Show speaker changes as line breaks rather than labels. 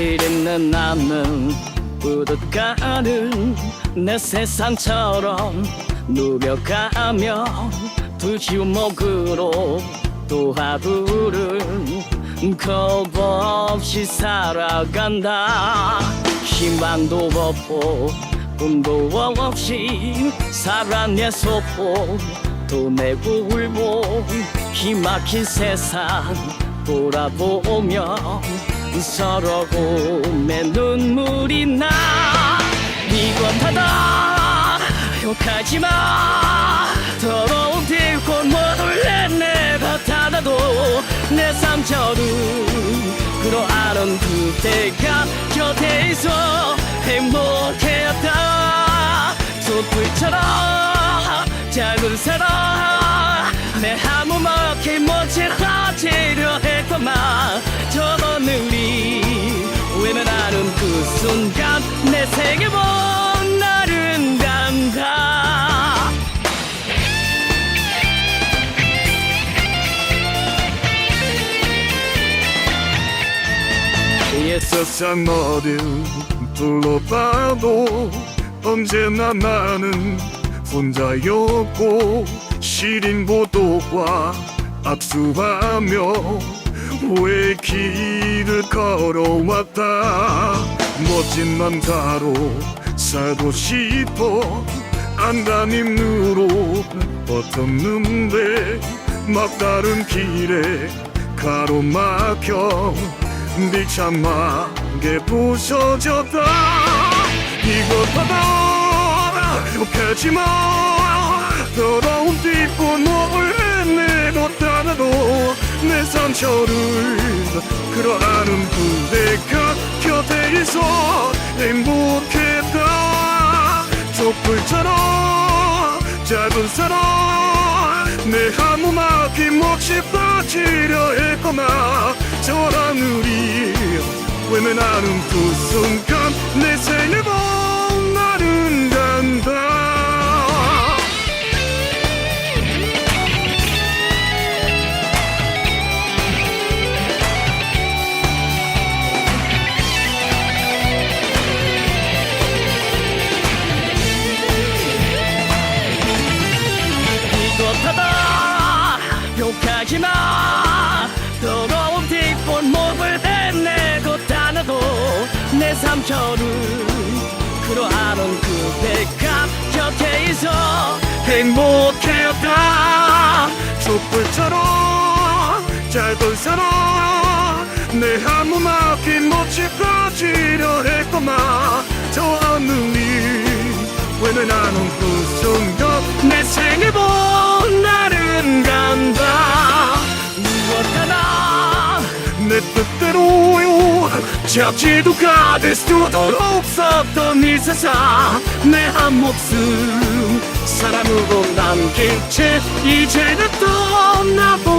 길 있는 나는 뿌듯가는 내 세상처럼 누벼가며 두 주먹으로 또 하루를 겁 없이 살아간다. 희망도 없고 꿈도 없이 살아내 소포 또내 울고 기막힌 세상 돌아보며 서로 내 눈물이 나. 이것하다. 욕하지마. 더러운 몰래 내가 닫아도. 내 상처를 끌어안은 그대가 곁에 있어 행복했다. 촛불처럼 작은 사랑. 내 아무 막히 멋지러지려 했건만. 저 하늘이 외면하는 그 순간 내 세계 먼 나른 간다.
이 세상 어딜 둘러봐도 언제나 나는 혼자였고 시린 고독과 악수하며 왜 길을 걸어왔다? 멋진 남자로 살고 싶어? 안간힘 으로 버텼는데 막다른 길에 가로막혀 비참하게 부서졌다. 이것보다 욕하지마. 더러운 내 상처를 끌어안은 그대가 곁에 있어 행복했다. 촛불처럼 작은 사랑 내 한몸 아낌없이 빠지려 했거나. 저 하늘이 외면하는 그 순간
욕하지 마. 더러운 뒷본 몸을 헤매고 다녀도 내 상처를 끌어안은 그대가 곁에 있어
행복했다. 촛불처럼 짧은 사랑 내 한몸 아낌없이 빠지려 했구나. 저 하늘이 외면하는 그 순간
내 생을 본 잡지도 가될 수도 없었던 이 세상. 내 한 목숨 사람으로 남긴 채 이제는 떠나고